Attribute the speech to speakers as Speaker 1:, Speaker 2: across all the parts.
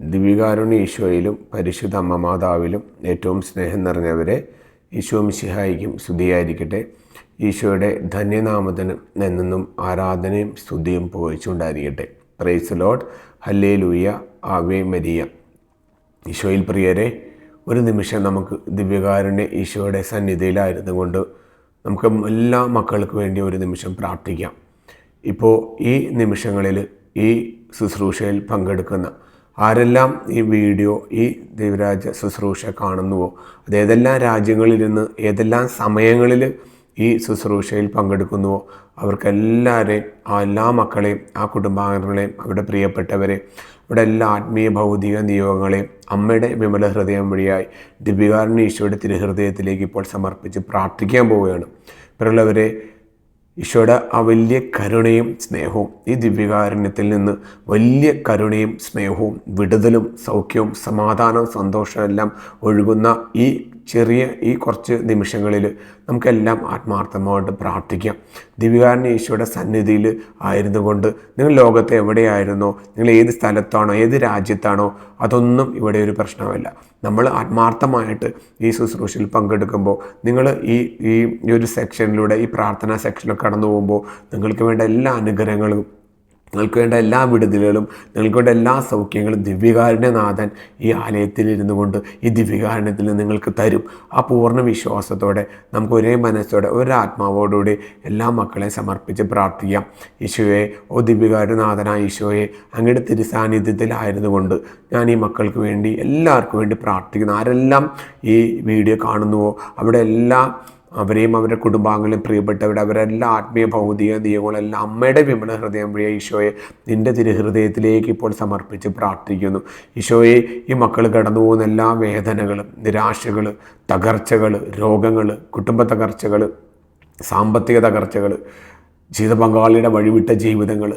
Speaker 1: ദിവികാരുണ്യ ഈശോയിലും പരിശുദ്ധ അമ്മ മാതാവിലും ഏറ്റവും സ്നേഹം നിറഞ്ഞവരെ ഈശോ മിശിഹായിക്കും സ്തുതിയായിരിക്കട്ടെ. ഈശോയുടെ ധന്യനാമത്തിന് എന്നെന്നും ആരാധനയും സ്തുതിയും പോയിച്ചുണ്ടായിരിക്കട്ടെ പ്രൈസ് ലോഡ് ഹല്ലേ ലൂയ ആവേ മരിയ ഈശോയിൽ പ്രിയരെ ഒരു നിമിഷം നമുക്ക് ദിവ്യകാരുണ്യ ഈശോയുടെ സന്നിധിയിലായിരുന്നു കൊണ്ട് നമുക്ക് എല്ലാ മക്കൾക്ക് വേണ്ടി ഒരു നിമിഷം പ്രാർത്ഥിക്കാം. ഇപ്പോൾ ഈ നിമിഷങ്ങളിൽ ഈ ശുശ്രൂഷയിൽ പങ്കെടുക്കുന്ന ആരെല്ലാം ഈ വീഡിയോ ഈ ദൈവരാജ ശുശ്രൂഷ കാണുന്നുവോ അത് ഏതെല്ലാം രാജ്യങ്ങളിൽ നിന്ന് ഏതെല്ലാം സമയങ്ങളിൽ ഈ ശുശ്രൂഷയിൽ പങ്കെടുക്കുന്നുവോ അവർക്കെല്ലാവരെയും ആ എല്ലാ മക്കളെയും ആ കുടുംബാംഗങ്ങളെയും അവരുടെ പ്രിയപ്പെട്ടവരെ ഇവിടെ എല്ലാ ആത്മീയ ഭൗതിക നിയോഗങ്ങളെയും അമ്മയുടെ വിമല ഹൃദയം വഴിയായി ദിപികാരൻ ഈശോയുടെ തിരുഹൃദയത്തിലേക്ക് ഇപ്പോൾ സമർപ്പിച്ച് പ്രാർത്ഥിക്കാൻ പോവുകയാണ്. ഇപ്പോഴുള്ളവരെ ഈശോയുടെ ആ വലിയ കരുണയും സ്നേഹവും ഈ ദിവ്യകാരുണ്യത്തിൽ നിന്ന് വലിയ കരുണയും സ്നേഹവും വിടുതലും സൗഖ്യവും സമാധാനവും സന്തോഷവും എല്ലാം ഒഴുകുന്ന ഈ ചെറിയ ഈ കുറച്ച് നിമിഷങ്ങളിൽ നമുക്കെല്ലാം ആത്മാർത്ഥമായിട്ട് പ്രാർത്ഥിക്കാം. ദിവ്യകാരുണ്യ ഈശോയുടെ സന്നിധിയിൽ ആയിരുന്നു കൊണ്ട് നിങ്ങൾ ലോകത്ത് എവിടെയായിരുന്നോ നിങ്ങൾ ഏത് സ്ഥലത്താണോ ഏത് രാജ്യത്താണോ അതൊന്നും ഇവിടെ ഒരു പ്രശ്നമല്ല. നമ്മൾ ആത്മാർത്ഥമായിട്ട് ഈ ശുശ്രൂഷയിൽ പങ്കെടുക്കുമ്പോൾ നിങ്ങൾ ഈ ഈ ഒരു സെക്ഷനിലൂടെ ഈ പ്രാർത്ഥനാ സെക്ഷനിൽ കടന്നു പോകുമ്പോൾ നിങ്ങൾക്ക് വേണ്ട എല്ലാ അനുഗ്രഹങ്ങളും നിങ്ങൾക്ക് വേണ്ട എല്ലാ വിടുതലുകളും നിങ്ങൾക്ക് വേണ്ട എല്ലാ സൗഖ്യങ്ങളും ദിവ്യകാരുണ്യനാഥൻ ഈ ആലയത്തിൽ ഇരുന്നു കൊണ്ട് ഈ ദിവ്യകാരുണ്യത്തിൽ നിങ്ങൾക്ക് തരും. ആ പൂർണ വിശ്വാസത്തോടെ നമുക്ക് ഒരേ മനസ്സോടെ ഒരാത്മാവോടുകൂടി എല്ലാ മക്കളെ സമർപ്പിച്ച് പ്രാർത്ഥിക്കാം. ഈശോയെ ഓ ദിവ്യകാരുണ്യനാഥനായ ഈശോയെ അങ്ങയുടെ തിരുസാന്നിധ്യത്തിലായിരുന്നു കൊണ്ട് ഞാൻ ഈ മക്കൾക്ക് വേണ്ടി എല്ലാവർക്കും വേണ്ടി പ്രാർത്ഥിക്കുന്നു. ആരെല്ലാം ഈ വീഡിയോ കാണുന്നുവോ അവിടെ എല്ലാം അവരെയും അവരുടെ കുടുംബാംഗങ്ങളെയും പ്രിയപ്പെട്ടവരുടെ അവരെല്ലാം ആത്മീയ ഭൗതിക നിയമങ്ങളെല്ലാം അമ്മയുടെ വിമല ഹൃദയം വഴി ഈശോയെ നിന്റെ തിരുഹൃദയത്തിലേക്ക് ഇപ്പോൾ സമർപ്പിച്ച് പ്രാർത്ഥിക്കുന്നു. ഈശോയെ ഈ മക്കൾ കടന്നു പോകുന്ന എല്ലാ വേദനകളും നിരാശകൾ തകർച്ചകൾ രോഗങ്ങൾ കുടുംബ തകർച്ചകൾ സാമ്പത്തിക തകർച്ചകൾ ജീവിത പങ്കാളിയുടെ വഴിവിട്ട ജീവിതങ്ങൾ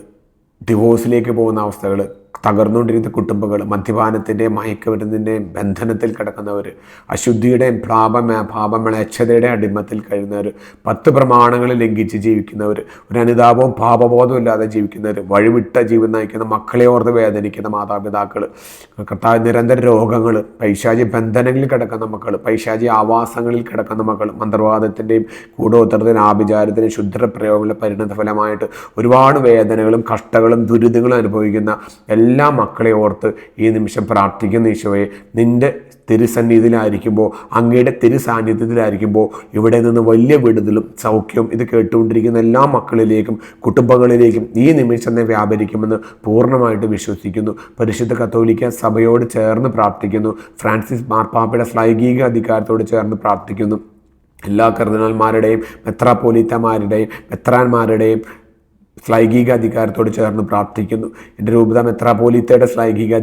Speaker 1: ഡിവോഴ്സിലേക്ക് പോകുന്ന അവസ്ഥകൾ തകർന്നുകൊണ്ടിരിക്കുന്ന കുടുംബങ്ങൾ മദ്യപാനത്തിന്റെയും മയക്കുമരുന്നിന്റെയും ബന്ധനത്തിൽ കിടക്കുന്നവർ അശുദ്ധിയുടെയും പ്രാപമ പാപമിളച്ചതയുടെ അടിമത്തിൽ കഴിയുന്നവർ പത്ത് പ്രമാണങ്ങൾ ലംഘിച്ച് ജീവിക്കുന്നവർ ഒരു അനുതാപവും പാപബോധവും ഇല്ലാതെ ജീവിക്കുന്നവർ വഴിവിട്ട ജീവിതം നയിക്കുന്ന മക്കളെ ഓർത്ത് വേദനിക്കുന്ന മാതാപിതാക്കൾ കർത്താവ് നിരന്തര രോഗങ്ങൾ പൈശാചി ബന്ധനങ്ങളിൽ കിടക്കുന്ന മക്കൾ പൈശാചി ആവാസങ്ങളിൽ കിടക്കുന്ന മക്കൾ മന്ത്രവാദത്തിന്റെയും കൂടോത്തരത്തിനും ആഭിചാരത്തിനും ശുദ്ധപ്രയോഗങ്ങളുടെ പരിണത ഫലമായിട്ട് ഒരുപാട് വേദനകളും കഷ്ടകളും ദുരിതങ്ങളും അനുഭവിക്കുന്ന എല്ലാ മക്കളെ ഓർത്ത് ഈ നിമിഷം പ്രാർത്ഥിക്കുന്ന ഈശോയെ. നിന്റെ തിരുസന്നിധിയിലായിരിക്കുമ്പോൾ അങ്ങയുടെ തിരുസാന്നിധ്യത്തിലായിരിക്കുമ്പോൾ ഇവിടെ നിന്ന് വലിയ വിടുതലും സൗഖ്യവും ഇത് കേട്ടുകൊണ്ടിരിക്കുന്ന എല്ലാ മക്കളിലേക്കും കുടുംബങ്ങളിലേക്കും ഈ നിമിഷം തന്നെ വ്യാപരിക്കുമെന്ന് പൂർണമായിട്ട് വിശ്വസിക്കുന്നു. പരിശുദ്ധ കത്തോലിക്ക സഭയോട് ചേർന്ന് പ്രാർത്ഥിക്കുന്നു. ഫ്രാൻസിസ് മാർപ്പാപ്പയുടെ സ്ലൈംഗിക അധികാരത്തോട് ചേർന്ന് പ്രാർത്ഥിക്കുന്നു. എല്ലാ കർദിനാൾമാരുടെയും മെത്രാപോലീത്തമാരുടെയും മെത്രാന്മാരുടെയും ശ്ലൈംഗിക ചേർന്ന് പ്രാർത്ഥിക്കുന്നു. എന്റെ രൂപത മെത്രാപോലിത്തയുടെ ശ്ലൈംഗിക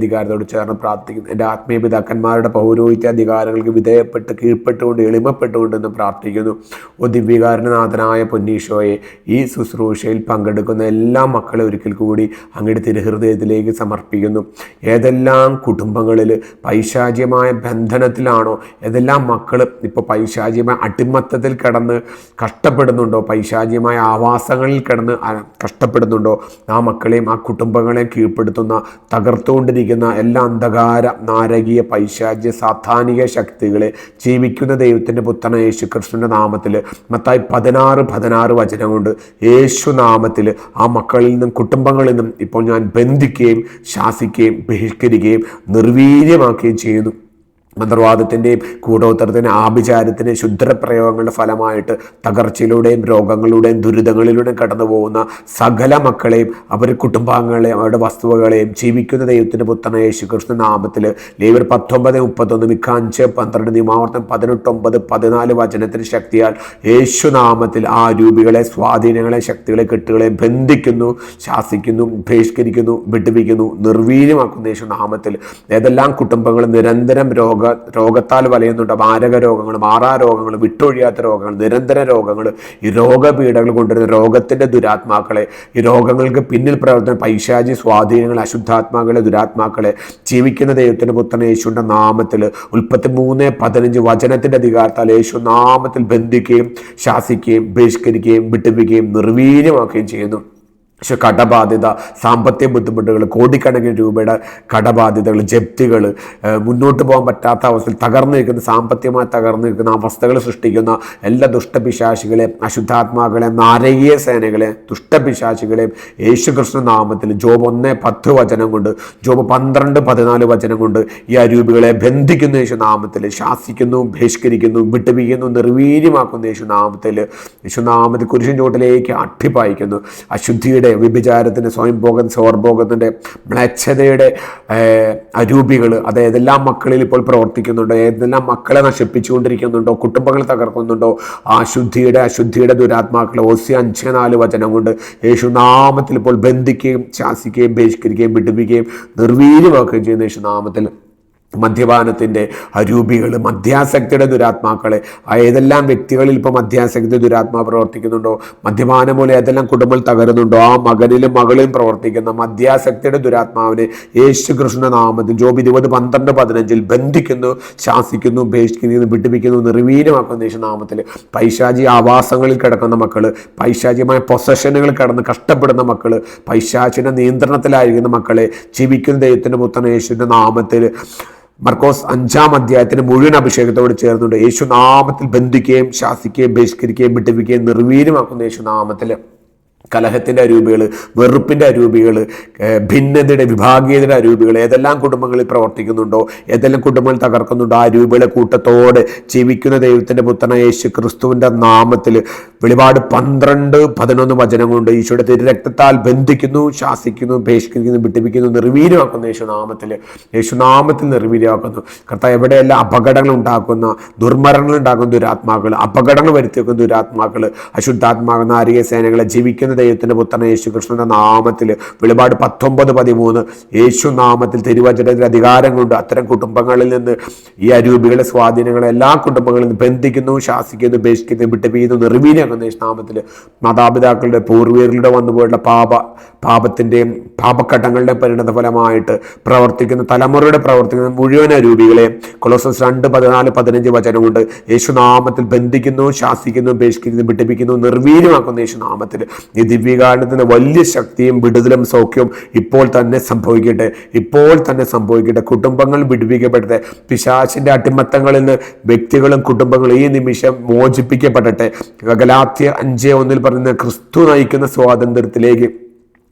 Speaker 1: ചേർന്ന് പ്രാർത്ഥിക്കുന്നു. എന്റെ ആത്മീയ പിതാക്കന്മാരുടെ പൗരോഹിത്യ അധികാരങ്ങൾക്ക് വിധേയപ്പെട്ട് കീഴ്പ്പെട്ടുകൊണ്ട് എളിമപ്പെട്ടുകൊണ്ടെന്ന് പ്രാർത്ഥിക്കുന്നു. ഓ ദിവ്യകാരണനാഥനായ പൊന്നീഷോയെ ഈ ശുശ്രൂഷയിൽ പങ്കെടുക്കുന്ന എല്ലാ മക്കളെ ഒരിക്കൽ കൂടി അങ്ങയുടെ തിരുഹൃദയത്തിലേക്ക് സമർപ്പിക്കുന്നു. ഏതെല്ലാം കുടുംബങ്ങളിൽ പൈശാചികമായ ബന്ധനത്തിലാണോ ഏതെല്ലാം മക്കൾ ഇപ്പോൾ പൈശാചികമായ അടിമത്തത്തിൽ കടന്ന് കഷ്ടപ്പെടുന്നുണ്ടോ പൈശാചികമായ ആവാസങ്ങളിൽ കിടന്ന് കഷ്ടപ്പെടുന്നുണ്ടോ? ആ മക്കളെയും ആ കുടുംബങ്ങളെയും കീഴ്പ്പെടുത്തുന്ന തകർത്തുകൊണ്ടിരിക്കുന്ന എല്ലാ അന്ധകാര നാരകീയ പൈശാച്യ സാധാനിക ശക്തികളെ ജീവിക്കുന്ന ദൈവത്തിന്റെ പുത്രന യേശു കൃഷ്ണന്റെ നാമത്തിൽ മത്തായി പതിനാറ് പതിനാറ് വചനം കൊണ്ട് യേശു നാമത്തിൽ ആ മക്കളിൽ നിന്നും കുടുംബങ്ങളിൽ നിന്നും ഇപ്പോൾ ഞാൻ ബന്ധിക്കുകയും ശാസിക്കുകയും ബഹിഷ്കരിക്കുകയും നിർവീര്യമാക്കുകയും ചെയ്യുന്നു. മന്ത്രവാദത്തിന്റെയും കൂടോത്തരത്തിന്റെ ആഭിചാരത്തിന്റെ ശുദ്ധപ്രയോഗങ്ങളുടെ ഫലമായിട്ട് തകർച്ചയിലൂടെയും രോഗങ്ങളിലൂടെയും ദുരിതങ്ങളിലൂടെയും കടന്നു പോകുന്ന സകല മക്കളെയും അവരുടെ കുടുംബാംഗങ്ങളെയും അവരുടെ വസ്തുവകളെയും ജീവിക്കുന്ന ദൈവത്തിന്റെ പുത്രന യേശുക്രിസ്തു നാമത്തിൽ ലേവർ പത്തൊമ്പത് മുപ്പത്തൊന്ന് മിക്ക അഞ്ച് പന്ത്രണ്ട് നിയമാവർത്തം പതിനെട്ടൊമ്പത് പതിനാല് വചനത്തിന് ശക്തിയാൽ യേശുനാമത്തിൽ ആ രൂപികളെ സ്വാധീനങ്ങളെ ശക്തികളെ കെട്ടുകളെ ബന്ധിക്കുന്നു ശാസിക്കുന്നു ബഹിഷ്കരിക്കുന്നു വിടുവിക്കുന്നു നിർവീര്യമാക്കുന്ന യേശുനാമത്തിൽ ഏതെല്ലാം കുടുംബങ്ങൾ നിരന്തരം രോഗ രോഗത്താൽ വലയുന്നുണ്ട്. മാരക രോഗങ്ങൾ മാറാ രോഗങ്ങൾ വിട്ടൊഴിയാത്ത രോഗങ്ങൾ നിരന്തര രോഗങ്ങൾ ഈ രോഗപീഠകൾ കൊണ്ടുവരുന്ന രോഗത്തിന്റെ ദുരാത്മാക്കളെ ഈ രോഗങ്ങൾക്ക് പിന്നിൽ പ്രവർത്തന പൈശാചി സ്വാധീനങ്ങൾ അശുദ്ധാത്മാക്കളെ ദുരാത്മാക്കളെ ജീവിക്കുന്ന ദൈവത്തിന്റെ പുത്രൻ യേശുവിന്റെ നാമത്തിൽ ഉൽപ്പത്തി മൂന്ന് പതിനഞ്ച് വചനത്തിന്റെ അധികാരത്താൽ യേശു നാമത്തിൽ ബന്ധിക്കുകയും ശാസിക്കുകയും ബഹിഷ്കരിക്കുകയും വിട്ടുപിക്കുകയും നിർവീര്യമാക്കുകയും ചെയ്യുന്നു. പക്ഷെ കടബാധ്യത സാമ്പത്തിക ബുദ്ധിമുട്ടുകൾ കോടിക്കണക്കിന് രൂപയുടെ കടബാധ്യതകൾ ജപ്തികൾ മുന്നോട്ട് പോകാൻ പറ്റാത്ത അവസ്ഥയിൽ തകർന്നു നിൽക്കുന്ന സാമ്പത്തികമായി തകർന്നു നിൽക്കുന്ന അവസ്ഥകൾ സൃഷ്ടിക്കുന്ന എല്ലാ ദുഷ്ടപിശാശികളെയും അശുദ്ധാത്മാക്കളെ നാരകീയ സേനകളെ ദുഷ്ടപിശാശികളെയും യേശുകൃഷ്ണ നാമത്തിൽ ജോബ് ഒന്ന് പത്ത് വചനം കൊണ്ട് ജോബ് പന്ത്രണ്ട് പതിനാല് വചനം കൊണ്ട് ഈ അരൂപികളെ ബന്ധിക്കുന്ന യേശു നാമത്തിൽ ശാസിക്കുന്നു ബഹിഷ്കരിക്കുന്നു വിട്ടുപിക്കുന്നു നിർവീര്യമാക്കുന്ന യേശു നാമത്തിൽ യേശു നാമത്തിൽ കുരിശൻ ചോട്ടിലേക്ക് അട്ടിപ്പായിക്കുന്നു. അശുദ്ധിയുടെ വിഭിചാരത്തിന്റെ സ്വയംഭോഗം സോർഭോഗത്തിന്റെ മ്ലച്ഛതയുടെ അരൂപികൾ അത് ഏതെല്ലാം മക്കളിൽ ഇപ്പോൾ പ്രവർത്തിക്കുന്നുണ്ടോ ഏതെല്ലാം മക്കളെ നശിപ്പിച്ചുകൊണ്ടിരിക്കുന്നുണ്ടോ കുടുംബങ്ങൾ തകർക്കുന്നുണ്ടോ അശുദ്ധിയുടെ അശുദ്ധിയുടെ ദുരാത്മാക്കളെ ഓസി അഞ്ച് നാല് വചനം കൊണ്ട് യേശുനാമത്തിൽ ഇപ്പോൾ ബന്ധിക്കുകയും ശാസിക്കുകയും ബഹിഷ്കരിക്കുകയും വിടുവിക്കുകയും നിർവീര്യമാക്കുകയും ചെയ്യുന്ന യേശുനാമത്തിൽ മദ്യപാനത്തിന്റെ അരൂപികൾ മദ്യാസക്തിയുടെ ദുരാത്മാക്കളെ ഏതെല്ലാം വ്യക്തികളിൽ ഇപ്പോൾ മദ്യാസക്തി ദുരാത്മാ പ്രവർത്തിക്കുന്നുണ്ടോ? മദ്യപാനം മൂലം ഏതെല്ലാം കുടുംബം തകരുന്നുണ്ടോ? ആ മകനിലും മകളിലും പ്രവർത്തിക്കുന്ന മദ്യാസക്തിയുടെ ദുരാത്മാവിനെ യേശു കൃഷ്ണ നാമത്തിൽ ജോബ് ഇരുപത് പന്ത്രണ്ട് പതിനഞ്ചിൽ ബന്ധിക്കുന്നു ശാസിക്കുന്നു ഉപേക്ഷിക്കുന്നു വിട്ടുപിക്കുന്നു നിർവീര്യമാക്കുന്ന യേശു നാമത്തിൽ. പൈശാചി ആവാസങ്ങളിൽ കിടക്കുന്ന മക്കൾ പൈശാചികമായ പൊസഷനുകൾ കിടന്ന് കഷ്ടപ്പെടുന്ന മക്കൾ പൈശാചിന്റെ നിയന്ത്രണത്തിലായിരിക്കുന്ന മക്കളെ ജീവിക്കുന്ന ദൈവത്തിന്റെ പുത്രൻ യേശുവിന്റെ നാമത്തിൽ മർക്കോസ് അഞ്ചാം അധ്യായത്തിന് മുഴുവൻ അഭിഷേകത്തോട് ചേർന്നുണ്ട് യേശുനാമത്തിൽ ബന്ധിക്കുകയും ശാസിക്കുകയും ബഹിഷ്കരിക്കുകയും വിട്ടിപ്പിക്കുകയും നിർവീര്യമാക്കുന്ന യേശുനാമത്തിൽ കലഹത്തിന്റെ അരൂപികൾ വെറുപ്പിന്റെ അരൂപികൾ ഭിന്നതയുടെ വിഭാഗീയതയുടെ അരൂപികൾ ഏതെല്ലാം കുടുംബങ്ങളിൽ പ്രവർത്തിക്കുന്നുണ്ടോ ഏതെല്ലാം കുടുംബങ്ങൾ തകർക്കുന്നുണ്ടോ ആ രൂപയുടെ കൂട്ടത്തോടെ ജീവിക്കുന്ന ദൈവത്തിന്റെ പുത്രനായ യേശു ക്രിസ്തുവിന്റെ നാമത്തിൽ വെളിപാട് പന്ത്രണ്ട് പതിനൊന്ന് വചനം കൊണ്ട് ഈശോയുടെ തിരുരക്തത്താൽ ബന്ധിക്കുന്നു ശാസിക്കുന്നു ഭേഷിക്കുന്നു വിട്ടിപ്പിക്കുന്നു നിർവീര്യമാക്കുന്നു യേശുനാമത്തിൽ യേശുനാമത്തിൽ നിർവീര്യമാക്കുന്നു. കർത്താവ് എവിടെയെല്ലാം അപകടങ്ങൾ ഉണ്ടാക്കുന്ന ദുർമരണങ്ങൾ ഉണ്ടാക്കുന്ന ദുരാത്മാക്കൾ അപകടങ്ങൾ വരുത്തി വെക്കുന്ന ദുരാത്മാക്കൾ അശുദ്ധാത്മാകുന്ന ആരോഗ്യ സേനകളെ ജീവിക്കുന്ന ദൈവത്തിന്റെ പുത്രൻ യേശു കൃഷ്ണന്റെ നാമത്തിൽ വെളിപാട് പത്തൊമ്പത് പതിമൂന്ന് യേശു നാമത്തിൽ തിരുവചനത്തിൽ അധികാരം കൊണ്ട് അത്തരം കുടുംബങ്ങളിൽ നിന്ന് ഈ അരൂപികളുടെ സ്വാധീനങ്ങളെ എല്ലാ കുടുംബങ്ങളിൽ നിന്ന് ബന്ധിക്കുന്നു ശാസിക്കുന്നു ഉപേക്ഷിക്കുന്നു വിട്ടുപിക്കുന്നു നിർവീനാക്കുന്നു യേശു നാമത്തിൽ. മാതാപിതാക്കളുടെ പൂർവീകരുടെ വന്നുപോയുള്ള പാപ പാപത്തിന്റെയും പാപഘട്ടങ്ങളുടെ പരിണത ഫലമായിട്ട് പ്രവർത്തിക്കുന്ന തലമുറയുടെ പ്രവർത്തിക്കുന്ന മുഴുവൻ അരൂപികളെ കൊളോസസ് രണ്ട് പതിനാല് പതിനഞ്ച് വചനം കൊണ്ട് യേശുനാമത്തിൽ ബന്ധിക്കുന്നു ശാസിക്കുന്നു ഉപേക്ഷിക്കുന്നു വിട്ടിപ്പിക്കുന്നു നിർവീര്യമാക്കുന്ന യേശുനാമത്തിൽ. ഈ ദിവ്യകാരണത്തിന് വലിയ ശക്തിയും വിടുതലും സൗഖ്യവും ഇപ്പോൾ തന്നെ സംഭവിക്കട്ടെ. ഇപ്പോൾ തന്നെ സംഭവിക്കട്ടെ. കുടുംബങ്ങൾ വിടുവിക്കപ്പെടട്ടെ. പിശാചിന്റെ അടിമത്തങ്ങളിൽ നിന്ന് വ്യക്തികളും കുടുംബങ്ങളും ഈ നിമിഷം മോചിപ്പിക്കപ്പെടട്ടെ. ഗലാത്യ അഞ്ച് ഒന്നിൽ പറയുന്ന ക്രിസ്തു നയിക്കുന്ന സ്വാതന്ത്ര്യത്തിലേക്ക്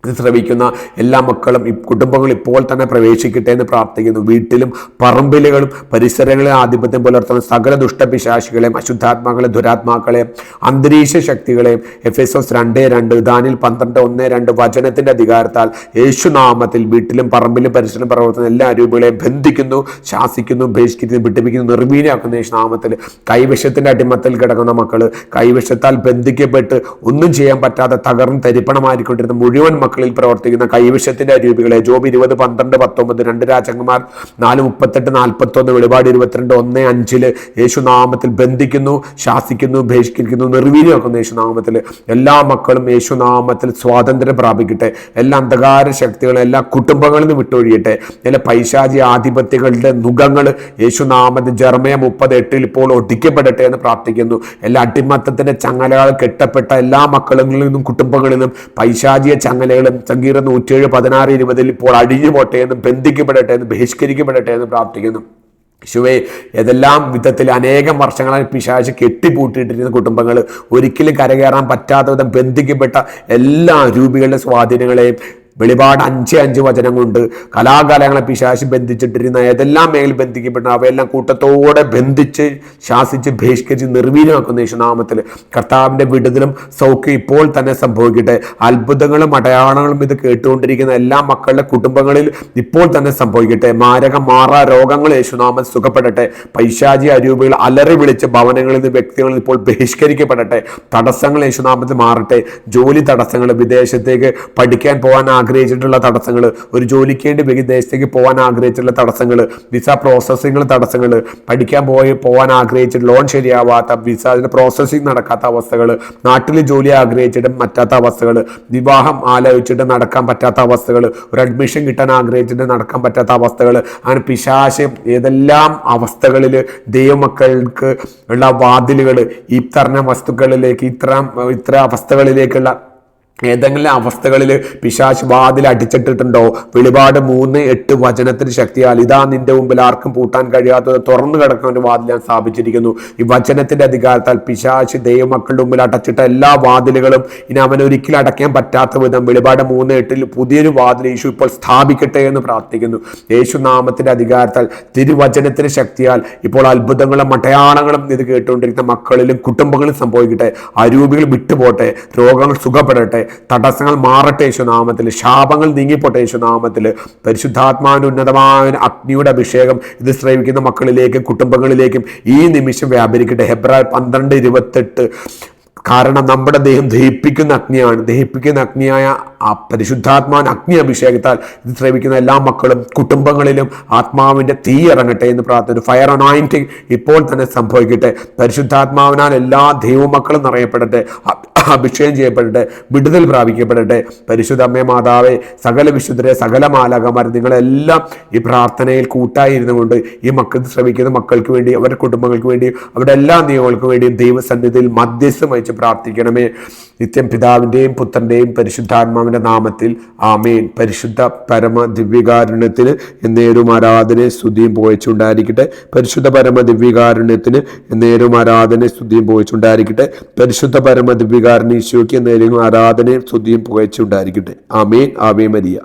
Speaker 1: ഇത് ശ്രവിക്കുന്ന എല്ലാ മക്കളും കുടുംബങ്ങൾ ഇപ്പോൾ തന്നെ പ്രവേശിക്കട്ടെ എന്ന് പ്രാർത്ഥിക്കുന്നു. വീട്ടിലും പറമ്പിലുകളും പരിസരങ്ങളിലും ആധിപത്യം പുലർത്തുന്ന സകല ദുഷ്ടപിശാശികളെയും അശുദ്ധാത്മാക്കളെ ദുരാത്മാക്കളെയും അന്തരീക്ഷ ശക്തികളെയും എഫ് എസ് എസ് രണ്ട് രണ്ട് ദാനിൽ പന്ത്രണ്ട് ഒന്ന് രണ്ട് വചനത്തിന്റെ അധികാരത്താൽ യേശുനാമത്തിൽ വീട്ടിലും പറമ്പിലും പരിസരം പ്രവർത്തുന്ന എല്ലാ രൂപങ്ങളെയും ബന്ധിക്കുന്നു ശാസിക്കുന്നു ബഹിഷ്കരിക്കുന്നു വിട്ടിപ്പിക്കുന്നു നിർവീനാക്കുന്ന യേശുനാമത്തിൽ കൈവശത്തിന്റെ അടിമത്തിൽ കിടക്കുന്ന മക്കൾ കൈവശത്താൽ ബന്ധിക്കപ്പെട്ട് ഒന്നും ചെയ്യാൻ പറ്റാതെ തകർന്ന് തരിപ്പണമായിക്കൊണ്ടിരുന്ന മുഴുവൻ മക്കളിൽ പ്രവർത്തിക്കുന്ന കൈവിഷത്തിന്റെ അരൂപികളെ ജോബ് ഇരുപത് പന്ത്രണ്ട് പത്തൊമ്പത് രണ്ട് രാജകുമാർ നാല് മുപ്പത്തെട്ട് നാൽപ്പത്തി ഒന്ന് വെളിപാട് ഇരുപത്തിരണ്ട് ഒന്ന് അഞ്ചിൽ യേശുനാമത്തിൽ ബന്ധിക്കുന്നു ശാസിക്കുന്നു ബഹിഷ്കരിക്കുന്നു നിർവീര്യമാക്കുന്നു യേശുനാമത്തിൽ. എല്ലാ മക്കളും യേശുനാമത്തിൽ സ്വാതന്ത്ര്യം പ്രാപിക്കട്ടെ. എല്ലാ അന്ധകാര ശക്തികളും എല്ലാ കുടുംബങ്ങളിൽ നിന്ന് വിട്ടൊഴിയട്ടെ. എല്ലാ പൈശാചി ആധിപത്യങ്ങളുടെ നുഖങ്ങൾ യേശുനാമത്തിൽ ജർമ്മയ മുപ്പത് എട്ടിൽ ഇപ്പോൾ ഒടിക്കപ്പെടട്ടെ എന്ന് പ്രാർത്ഥിക്കുന്നു. എല്ലാ അടിമത്തത്തിന്റെ ചങ്ങലകൾ കെട്ടപ്പെട്ട എല്ലാ മക്കളിൽ നിന്നും കുടുംബങ്ങളിൽ നിന്നും പൈശാചിയ ചങ്ങലകളും സംഗീതം നൂറ്റേഴ് പതിനാറ് ഇരുപതിൽ ഇപ്പോൾ അഴിഞ്ഞു പോട്ടെ എന്നും ബന്ധിക്കപ്പെടട്ടെ എന്നും ബഹിഷ്കരിക്കപ്പെടട്ടെ എന്ന് പ്രാർത്ഥിക്കുന്നു. ശിവേ ഏതെല്ലാം വിധത്തിൽ അനേകം വർഷങ്ങളായി പിശാച് കെട്ടിപ്പൂട്ടിയിട്ടിരുന്ന കുടുംബങ്ങൾ ഒരിക്കലും കരകയറാൻ പറ്റാത്ത വിധം ബന്ധിക്കപ്പെട്ട എല്ലാ രൂപികളുടെ സ്വാധീനങ്ങളെയും വെളിപാട് അഞ്ച് അഞ്ച് വചനങ്ങളുണ്ട് കലാകാലങ്ങളെ പിശാശി ബന്ധിച്ചിട്ടിരുന്ന ഏതെല്ലാം മേൽ ബന്ധിക്കപ്പെട്ട അവയെല്ലാം കൂട്ടത്തോടെ ബന്ധിച്ച് ശാസിച്ച് ബഹിഷ്കരിച്ച് നിർവീര്യമാക്കുന്ന യേശുനാമത്തിൽ കർത്താവിന്റെ വിടുതലും സൗഖ്യം ഇപ്പോൾ തന്നെ സംഭവിക്കട്ടെ. അത്ഭുതങ്ങളും അടയാളങ്ങളും ഇത് കേട്ടുകൊണ്ടിരിക്കുന്ന എല്ലാ മക്കളുടെ കുടുംബങ്ങളിൽ ഇപ്പോൾ തന്നെ സംഭവിക്കട്ടെ. മാരക മാറാ രോഗങ്ങൾ യേശുനാമൻ സുഖപ്പെടട്ടെ. പൈശാചി അരൂപികൾ അലറി വിളിച്ച് ഭവനങ്ങളിൽ നിന്ന് വ്യക്തികളിൽ ഇപ്പോൾ ബഹിഷ്കരിക്കപ്പെടട്ടെ. തടസ്സങ്ങൾ യേശുനാമത്തിൽ മാറട്ടെ. ജോലി തടസ്സങ്ങൾ വിദേശത്തേക്ക് പഠിക്കാൻ പോകാൻ ആഗ്രഹിച്ചിട്ടുള്ള തടസ്സങ്ങൾ ഒരു ജോലിക്ക് വേണ്ടി വിദേശത്തേക്ക് പോകാൻ ആഗ്രഹിച്ചിട്ടുള്ള തടസ്സങ്ങൾ വിസ പ്രോസസ്സിംഗ് തടസ്സങ്ങൾ പഠിക്കാൻ പോയി പോകാൻ ആഗ്രഹിച്ചിട്ട് ലോൺ ശരിയാവാത്ത വിസ അതിന്റെ പ്രോസസ്സിംഗ് നടക്കാത്ത അവസ്ഥകൾ നാട്ടിൽ ജോലി ആഗ്രഹിച്ചിട്ടും പറ്റാത്ത അവസ്ഥകൾ വിവാഹം ആലോചിച്ചിട്ട് നടക്കാൻ പറ്റാത്ത അവസ്ഥകൾ ഒരു അഡ്മിഷൻ കിട്ടാൻ ആഗ്രഹിച്ചിട്ട് നടക്കാൻ പറ്റാത്ത അവസ്ഥകൾ അങ്ങനെ പിശാശം ഏതെല്ലാം അവസ്ഥകളിൽ ദൈവമക്കൾക്ക് ഉള്ള വാതിലുകൾ ഈ തരണ വസ്തുക്കളിലേക്ക് ഇത്ര ഇത്ര അവസ്ഥകളിലേക്കുള്ള ഏതെങ്കിലും അവസ്ഥകളിൽ പിശാശ് വാതിൽ അടിച്ചിട്ടിട്ടുണ്ടോ? വെളിപാട് മൂന്ന് എട്ട് വചനത്തിന് ശക്തിയാൽ ഇതാ നിന്റെ മുമ്പിൽ ആർക്കും പൂട്ടാൻ കഴിയാത്തത് തുറന്നു കിടക്കുന്ന വാതിൽ ഞാൻ സ്ഥാപിച്ചിരിക്കുന്നു. ഈ വചനത്തിന്റെ അധികാരത്താൽ പിശാശ് ദൈവമക്കളുടെ മുമ്പിൽ അടച്ചിട്ട എല്ലാ വാതിലുകളും ഇനി അവൻ ഒരിക്കലും അടയ്ക്കാൻ പറ്റാത്ത വിധം വെളിപാട് മൂന്ന് എട്ടിൽ പുതിയൊരു വാതിൽ യേശു ഇപ്പോൾ സ്ഥാപിക്കട്ടെ എന്ന് പ്രാർത്ഥിക്കുന്നു. യേശു നാമത്തിന്റെ അധികാരത്താൽ തിരുവചനത്തിന് ശക്തിയാൽ ഇപ്പോൾ അത്ഭുതങ്ങളും മട്ടയാളങ്ങളും ഇത് കേട്ടുകൊണ്ടിരിക്കുന്ന മക്കളിലും കുടുംബങ്ങളിലും സംഭവിക്കട്ടെ. അരൂപികൾ വിട്ടുപോട്ടെ. രോഗങ്ങൾ സുഖപ്പെടട്ടെ. തടസ്സങ്ങൾ മാറട്ടെ യേശുനാമത്തിൽ ശാപങ്ങൾ നീങ്ങിപ്പോട്ടെ യേശുനാമത്തിൽ പരിശുദ്ധാത്മാവിന്റെ ഉന്നതമായ അഗ്നിയുടെ അഭിഷേകം ഇത് ശ്രമിക്കുന്ന മക്കളിലേക്കും കുടുംബങ്ങളിലേക്കും ഈ നിമിഷം വ്യാപരിക്കട്ടെ. ഹെബ്രാൽ പന്ത്രണ്ട് ഇരുപത്തെട്ട്. കാരണം നമ്മുടെ ദേഹം ദഹിപ്പിക്കുന്ന അഗ്നിയാണ്. ദഹിപ്പിക്കുന്ന അഗ്നിയായ ആ പരിശുദ്ധാത്മാൻ അഗ്നി അഭിഷേകത്താൽ ഇത് ശ്രമിക്കുന്ന എല്ലാ മക്കളും കുടുംബങ്ങളിലും ആത്മാവിന്റെ തീ ഇറങ്ങട്ടെ എന്ന് പ്രാർത്ഥന ഫയർ അനോയിന്റിങ് ഇപ്പോൾ തന്നെ സംഭവിക്കട്ടെ. പരിശുദ്ധാത്മാവിനാൽ എല്ലാ ദൈവമക്കളും നിറയപ്പെടട്ടെ. അഭിഷേകം ചെയ്യപ്പെടട്ടെ വിടുതൽ പ്രാപിക്കപ്പെടട്ടെ. പരിശുദ്ധ അമ്മേ മാതാവേ സകല വിശുദ്ധരെ സകല മാലാകമാർ നിങ്ങളെല്ലാം ഈ പ്രാർത്ഥനയിൽ കൂട്ടായിരുന്നു കൊണ്ട് ഈ മക്കൾ ശ്രമിക്കുന്ന മക്കൾക്ക് വേണ്ടി അവരുടെ കുടുംബങ്ങൾക്ക് വേണ്ടി അവരുടെ എല്ലാ നിയമങ്ങൾക്കും വേണ്ടിയും ദൈവസന്നിധിയിൽ മധ്യസ്ഥം വഹിച്ച് പ്രാർത്ഥിക്കണമേ. നിത്യം പിതാവിന്റെയും പുത്രന്റെയും പരിശുദ്ധാത്മാവിന്റെ നാമത്തിൽ ആമേൻ. പരിശുദ്ധ പരമ ദിവ്യകാരുണ്യത്തിന് എന്നേരും ആരാധന സ്തുതിയും പോയിച്ചുണ്ടായിരിക്കട്ടെ പരിശുദ്ധ പരമ ദിവ്യകാരുണ്യത്തിന് എന്നേരും ആരാധന സ്തുതിയും പോയിച്ചുണ്ടായിരിക്കട്ടെ പരിശുദ്ധ പരമ ദിവ്യകാരുണ്യ ഈശോയ്ക്ക് എന്നേരും ആരാധനയും സ്തുതിയും പോയിച്ചുണ്ടായിരിക്കട്ടെ ആമേൻ. ആമേ മരിയ.